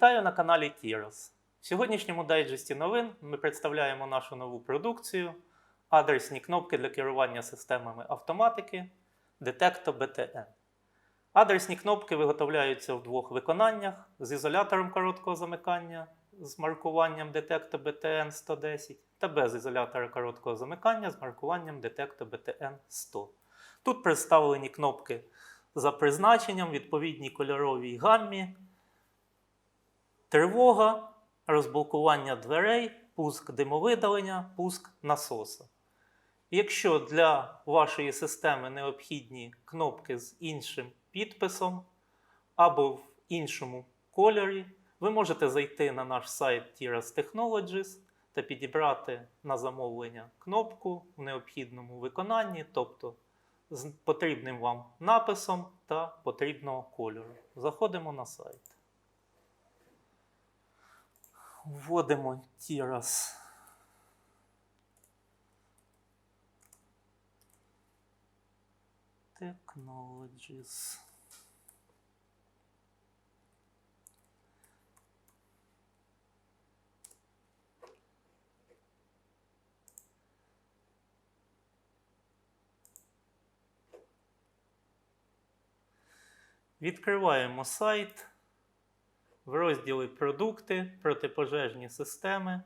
Вітаю на каналі Тірос. В сьогоднішньому дайджесті новин ми представляємо нашу нову продукцію адресні кнопки для керування системами автоматики Detecto BTN. Адресні кнопки виготовляються в двох виконаннях з ізолятором короткого замикання з маркуванням Detecto BTN 110 та без ізолятора короткого замикання з маркуванням Detecto BTN 100. Тут представлені кнопки за призначенням, відповідній кольоровій гаммі, тривога, розблокування дверей, пуск димовидалення, пуск насоса. Якщо для вашої системи необхідні кнопки з іншим підписом або в іншому кольорі, ви можете зайти на наш сайт Tiras Technologies та підібрати на замовлення кнопку в необхідному виконанні, тобто з потрібним вам написом та потрібного кольору. Заходимо на сайт. Вводимо Tiras. Technologies. Відкриваємо сайт. В розділі Продукти, протипожежні системи.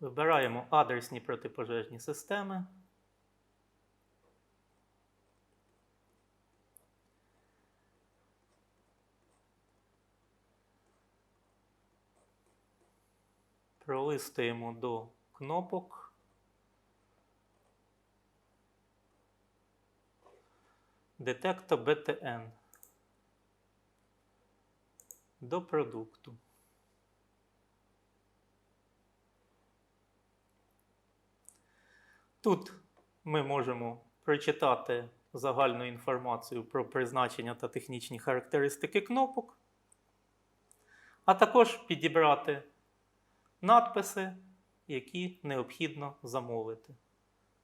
Вибираємо адресні протипожежні системи. Пролистуємо до кнопок. Детекто BTN до продукту. Тут ми можемо прочитати загальну інформацію про призначення та технічні характеристики кнопок, а також підібрати надписи, які необхідно замовити.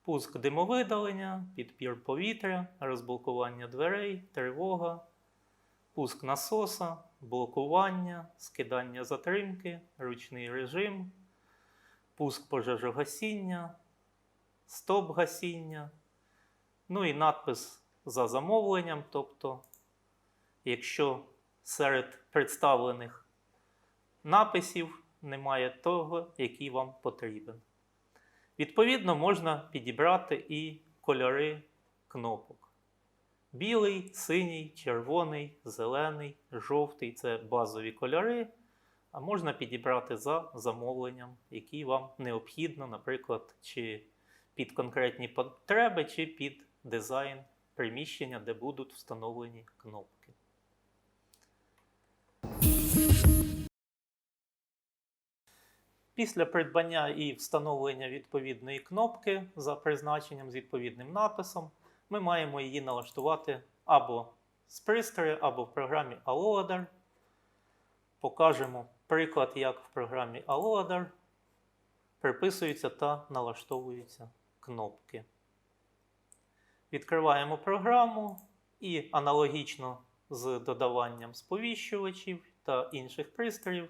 Пуск димовидалення, підпір повітря, розблокування дверей, тривога, пуск насоса, блокування, скидання затримки, ручний режим, пуск пожежогасіння, стоп гасіння, ну і надпис за замовленням. Тобто, якщо серед представлених написів немає того, який вам потрібен. Відповідно, можна підібрати і кольори кнопок. Білий, синій, червоний, зелений, жовтий це базові кольори. А можна підібрати за замовленням, які вам необхідно, наприклад, чи під конкретні потреби, чи під дизайн приміщення, де будуть встановлені кнопки. Після придбання і встановлення відповідної кнопки за призначенням з відповідним написом, ми маємо її налаштувати або з пристрою, або в програмі Alloader. Покажемо приклад, як в програмі Alloader приписуються та налаштовуються кнопки. Відкриваємо програму і аналогічно з додаванням сповіщувачів та інших пристроїв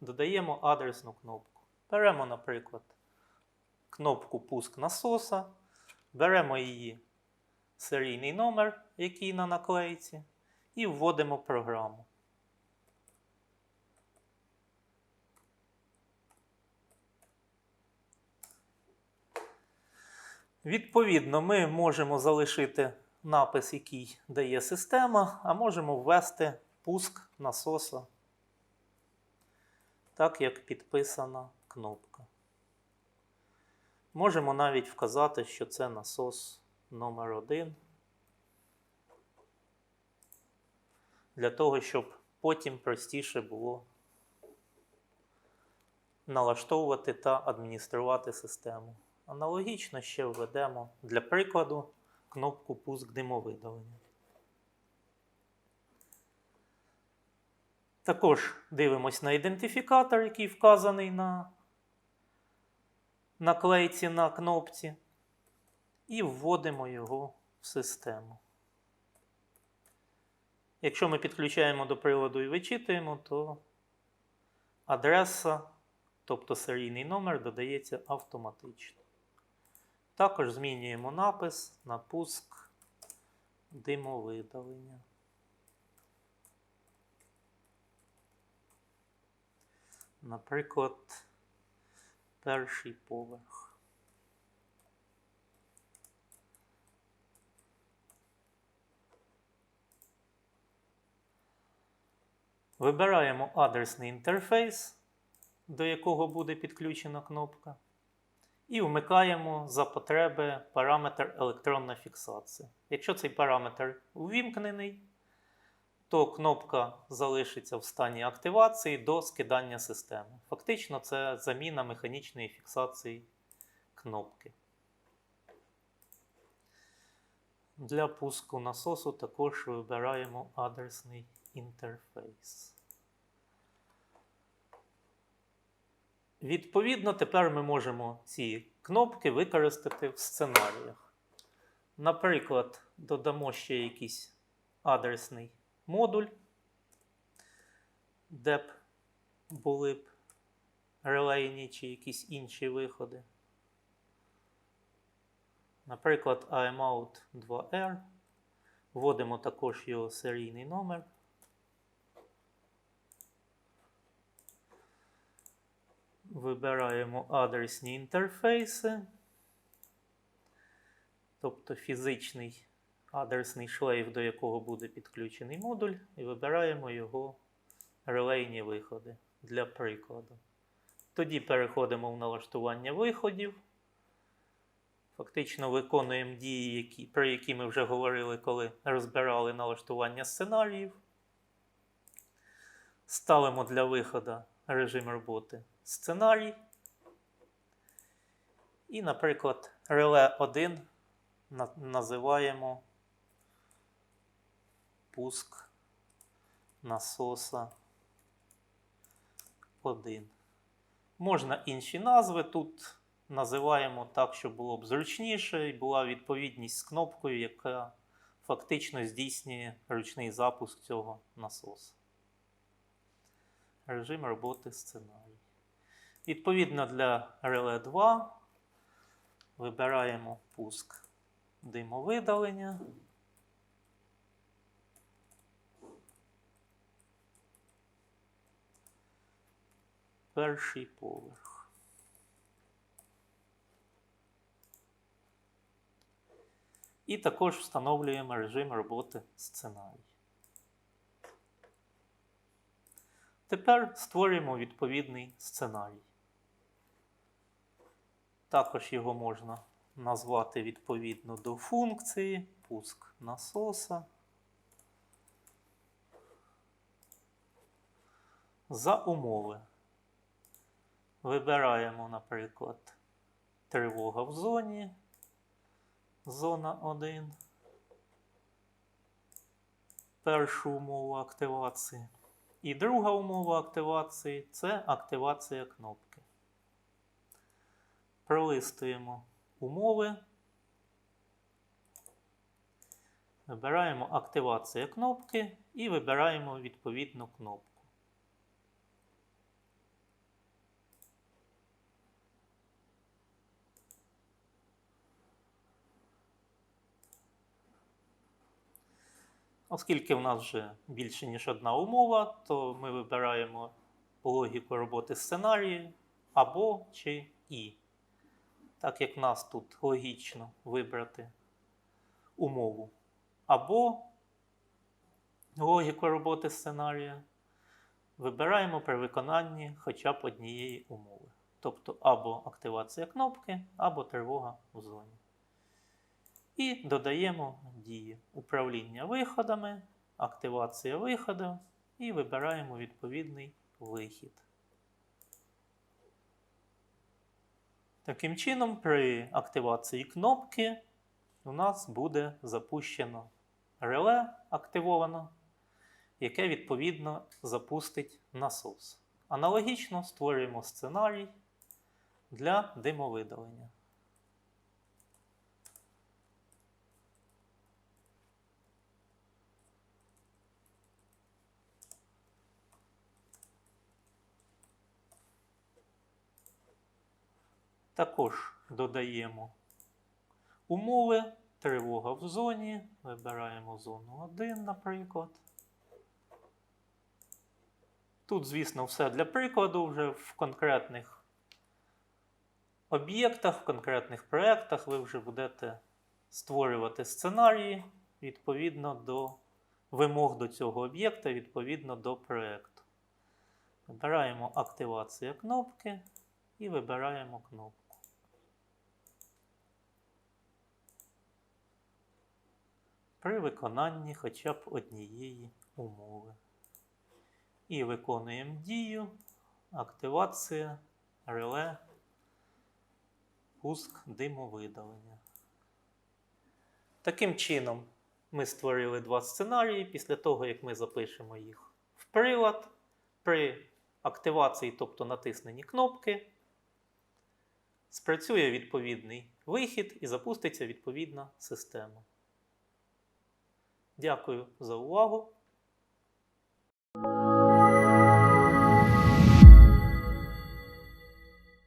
додаємо адресну кнопку. Беремо, наприклад, кнопку Пуск насоса, беремо її серійний номер, який на наклейці, і вводимо програму. Відповідно, ми можемо залишити напис, який дає система, а можемо ввести пуск насоса, так як підписана кнопка. Можемо навіть вказати, що це насос номер 1 для того, щоб потім простіше було налаштовувати та адмініструвати систему. Аналогічно ще введемо для прикладу кнопку Пуск димовидалення. Також дивимось на ідентифікатор, який вказаний на наклейці на кнопці, і вводимо його в систему. Якщо ми підключаємо до приладу і вичитуємо, то адреса, тобто серійний номер, додається автоматично. Також змінюємо напис на пуск димовидалення. Наприклад, перший поверх. Вибираємо адресний інтерфейс, до якого буде підключена кнопка, і вмикаємо за потреби параметр електронна фіксація. Якщо цей параметр увімкнений, то кнопка залишиться в стані активації до скидання системи. Фактично, це заміна механічної фіксації кнопки. Для пуску насосу також вибираємо адресний інтерфейс. Відповідно, тепер ми можемо ці кнопки використати в сценаріях. Наприклад, додамо ще якийсь адресний модуль, де б були б релейні чи якісь інші виходи. Наприклад, IMOUT 2R. Вводимо також його серійний номер. Вибираємо адресні інтерфейси, тобто фізичний адресний шлейф, до якого буде підключений модуль, і вибираємо його релейні виходи для прикладу. Тоді переходимо в налаштування виходів. Фактично виконуємо дії, які, про які ми вже говорили, коли розбирали налаштування сценаріїв. Ставимо для виходу режим роботи сценарій. І, наприклад, реле 1 називаємо пуск насоса 1. Можна інші назви тут називаємо так, щоб було б зручніше, і була відповідність з кнопкою, яка фактично здійснює ручний запуск цього насосу. Режим роботи сценарій. Відповідно для реле 2 вибираємо пуск димовидалення. Перший поверх. І також встановлюємо режим роботи сценарій. Тепер створюємо відповідний сценарій. Також його можна назвати відповідно до функції пуск насоса. За умови. Вибираємо, наприклад, тривога в зоні, зона 1, першу умову активації. І друга умова активації це активація кнопки. Пролистуємо умови. Вибираємо активація кнопки і вибираємо відповідну кнопку. Оскільки в нас вже більше, ніж одна умова, то ми вибираємо логіку роботи сценарію або чи і. Так як в нас тут логічно вибрати умову або логіку роботи сценарія, вибираємо при виконанні хоча б однієї умови. Тобто або активація кнопки, або тривога в зоні. І додаємо дії управління виходами, активація виходу і вибираємо відповідний вихід. Таким чином, при активації кнопки у нас буде запущено реле активовано, яке відповідно запустить насос. Аналогічно створюємо сценарій для димовидалення. Також додаємо умови, тривога в зоні. Вибираємо зону 1, наприклад. Тут, звісно, все для прикладу вже в конкретних об'єктах, в конкретних проєктах ви вже будете створювати сценарії відповідно до вимог до цього об'єкта, відповідно до проєкту. Вибираємо активація кнопки і вибираємо кнопку. При виконанні хоча б однієї умови. І виконуємо дію, активація, реле, пуск димовидалення. Таким чином, ми створили два сценарії. Після того, як ми запишемо їх в прилад, при активації, тобто натисненні кнопки, спрацює відповідний вихід і запуститься відповідна система. Дякую за увагу.